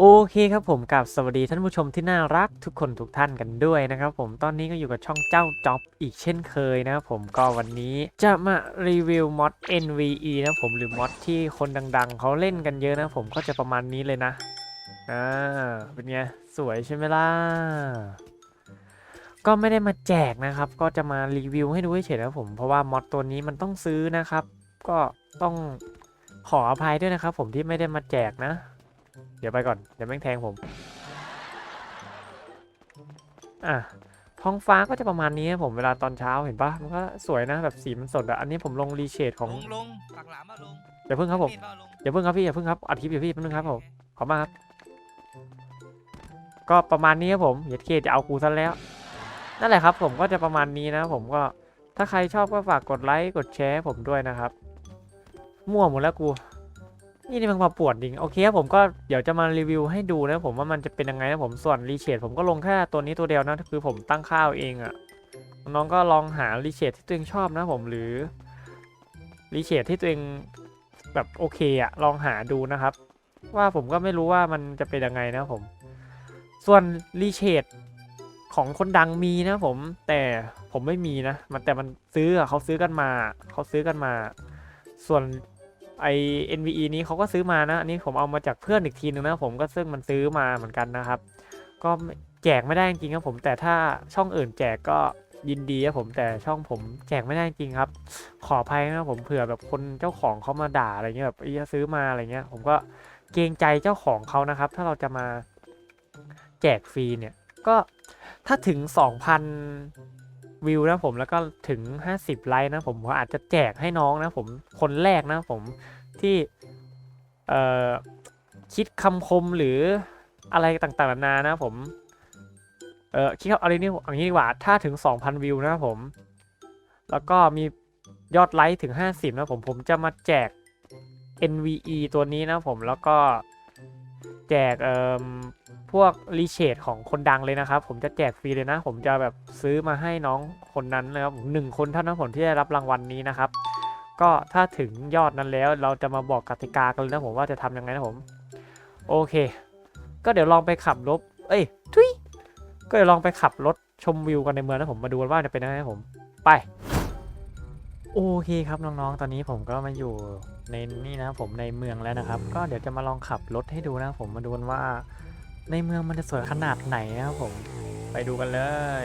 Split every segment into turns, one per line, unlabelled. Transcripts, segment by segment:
โอเคครับผมกับสวัสดีท่านผู้ชมที่น่ารักทุกคนทุกท่านกันด้วยนะครับผมตอนนี้ก็อยู่กับช่องเจ้าจ็อบอีกเช่นเคยนะครับผมก็วันนี้จะมารีวิวมอด NVE นะผมหรือมอดที่คนดังๆ เขาเล่นกันเยอะนะผมก็จะประมาณนี้เลยนะอ่าเป็นไงสวยใช่ไหมล่ะก็ไม่ได้มาแจกนะครับ ก็จะมารีวิวให้ดูเฉยๆนะผมเพราะว่ามอดตัวนี้มันต้องซื้อนะครับ ก็ต้องขออภัยด้วยนะครับ ผมที่ไม่ได้มาแจกนะ เดี๋ยวไปก่อน เดี๋ยวแม่งแทงผม อะ ท้องฟ้าก็จะประมาณนี้นะผมเวลาตอนเช้าเห็นปะมันก็สวยนะแบบสีมันสดอะอันนี้ผมลงรีเชดของ
ลงลงปากหลามมาลง
อย่าเพิ่งครับผม
ดเปล่าลง
อย่าเพิ่งครับพี่อย่าเพิ่งครับอัดคลิปอยู่พี่แป๊บนึงครับผมขอบมากครับ ก็ประมาณนี้ครับผมเหยียดเคจะเอากูซะแล้ว นั่นแหละครับ ผมก็จะประมาณนี้นะ ผมก็ถ้าใครชอบก็ฝากกดไลค์กดแชร์ให้ผมด้วยนะครับ มั่วหมดแล้วกู นี่นี่มันมาปวดจริงโอเคครับผมก็เดี๋ยวจะมารีวิวให้ดูนะผมว่ามันจะเป็นยังไงนะผมส่วนรีเชดผมก็ลงแค่ตัวนี้ตัวเดียวนะคือผมตั้งค่าเอาเองอะน้องก็ลองหารีเชดที่ตัวเองชอบนะผมหรือรีเชดที่ตัวเองแบบโอเคอะลองหาดูนะครับ ว่าผมก็ไม่รู้ว่ามันจะเป็นยังไงนะผม ส่วนรีเชดของคนดังมีนะผมแต่ผมไม่มีนะ มันแต่มันซื้ออะเขาซื้อกันมา เขาซื้อกันมา ส่วน ไอ NVE นี้เขาก็ซื้อมานะ อันนี้ผมเอามาจากเพื่อนอีกทีนึงนะผมก็ซึ่งมันซื้อมาเหมือนกันนะครับ ก็แจกไม่ได้จริงครับผมแต่ถ้าช่องอื่นแจกก็ยินดีครับผมแต่ช่องผมแจกไม่ได้จริงครับ ขออภัยนะผมเผื่อแบบคนเจ้าของเขามาด่าอะไรเงี้ยแบบอีซื้อมาอะไรเงี้ย ผมก็เกรงใจเจ้าของเขานะครับ ถ้าเราจะมาแจกฟรีเนี่ยก็ถ้าถึง 2,000 วิวนะผมแล้วก็ถึง 50 ไลค์นะผมก็อาจจะแจกให้น้องนะผมคนแรกนะผมที่เอ่อคิดคำคมหรืออะไรต่างๆนานานะผมเออคิดเอาอะไรนี่อย่างนี้ดีกว่าถ้าถึง 2,000 วิวนะผม แล้วก็มียอดไลค์ถึง 50 นะผมผมจะมาแจก NVE ตัวนี้นะผมแล้วก็ แจกเอ่อพวกรีเชดของคนดังเลยนะครับ ผมจะแจกฟรีเลยนะ ผมจะแบบซื้อมาให้น้องคนนั้นนะครับหนึ่งคนเท่านั้นผมที่ได้รับรางวัลนี้นะครับ ก็ถ้าถึงยอดนั้นแล้วเราจะมาบอกกติกากันเลยนะผมว่าจะทำยังไงนะผม โอเค ก็เดี๋ยวลองไปขับรถเอ้ยทุยก็เดี๋ยวลองไปขับรถชมวิวกันในเมืองนะผมมาดูกันว่าจะเป็นยังไงนะผมไป โอเคครับน้องๆ ตอนนี้ผมก็มาอยู่ในนี่นะผมในเมืองแล้วนะครับ ก็เดี๋ยวจะมาลองขับรถให้ดูนะผมมาดูกันว่า ในเมืองมันจะสวยขนาดไหนนะครับผม ไปดูกันเลย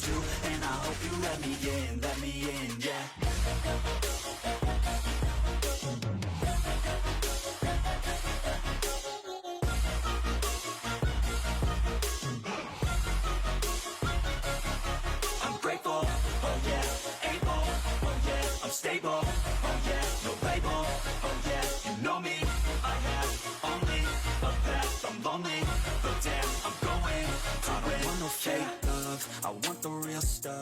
do, and I hope you let me in, let me in. Yeah. I'm grateful, oh oh stable, oh yeah, no label, oh yeah, you know me, I have only a path, I'm lonely, but damn, I'm going I don't want no fake love, I want the real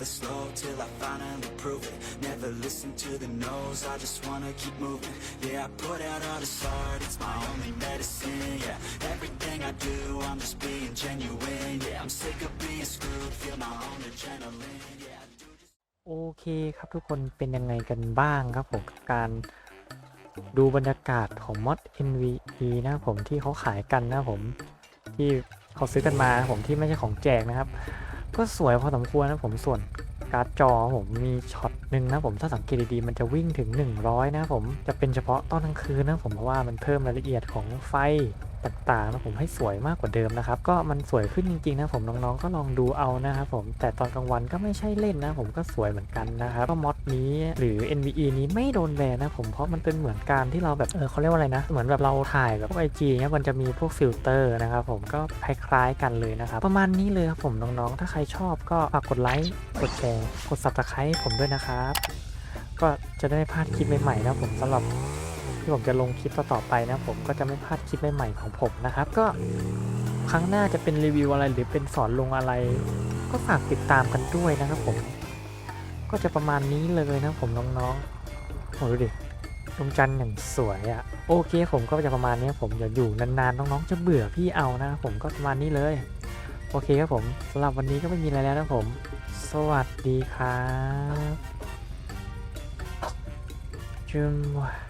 never slow till I finally prove it. Never listen to the no's, I just wanna keep moving. Yeah, I put out all this art, it's my only medicine. Yeah, everything I do, I'm just being genuine. Yeah, I'm sick of being screwed, feel my own adrenaline. Yeah,
โอเคครับทุกคนเป็นยังไงกันบ้างครับผมการดูบรรยากาศของมอด NVE นะผมที่เขาขายกันนะผมที่เขาซื้อกันมาผมที่ไม่ใช่ของแจกนะครับ ก็สวยพอสมควรนะผมส่วนการ์ดจอผมมีช็อตหนึ่งนะผมถ้าสังเกตดีๆมันจะวิ่งถึง 100 นะผมจะเป็นเฉพาะตอนกลางคืนนะผมเพราะว่ามันเพิ่มรายละเอียดของไฟ ต่างๆนะผมให้สวยมากกว่าเดิมนะครับ ก็มันสวยขึ้นจริงๆนะผมน้องๆก็ลองดูเอานะครับผมแต่ตอนกลางวันก็ไม่ใช่เล่นนะผมก็สวยเหมือนกันนะครับก็มอดนี้หรือ NVE นี้ไม่โดนแบนนะผมเพราะมันเป็นเหมือนการที่เราแบบเออเขาเรียกว่าอะไรนะ เหมือนแบบเราถ่ายแบบพวกไอจีเนี้ยมันจะมีพวกฟิลเตอร์นะครับผมก็คล้ายๆกันเลยนะครับ ประมาณนี้เลยครับผมน้องๆ ถ้าใครชอบก็ฝากกดไลค์กดแชร์กด subscribe ผมด้วยนะครับ ก็จะได้พลาดคลิปใหม่ๆนะผมสำหรับ ที่ผมจะลงคลิปต่อๆไปนะผมก็จะไม่พลาดคลิปใหม่ๆของผมนะครับ ก็ครั้งหน้าจะเป็นรีวิวอะไรหรือเป็นสอนลงอะไร ก็ฝากติดตามกันด้วยนะครับผม ก็จะประมาณนี้เลยนะผมน้องๆโอ้ดูดิดวงจันทร์อย่างสวยอะ่ะโอเค ผมก็จะประมาณนี้ผมอย่าอยู่นานๆน้องๆจะเบื่อพี่เอานะครับผมก็ประมาณนี้เลย โอเคครับผมสำหรับวันนี้ก็ไม่มีอะไรแล้วนะผม สวัสดีครับจุมวะ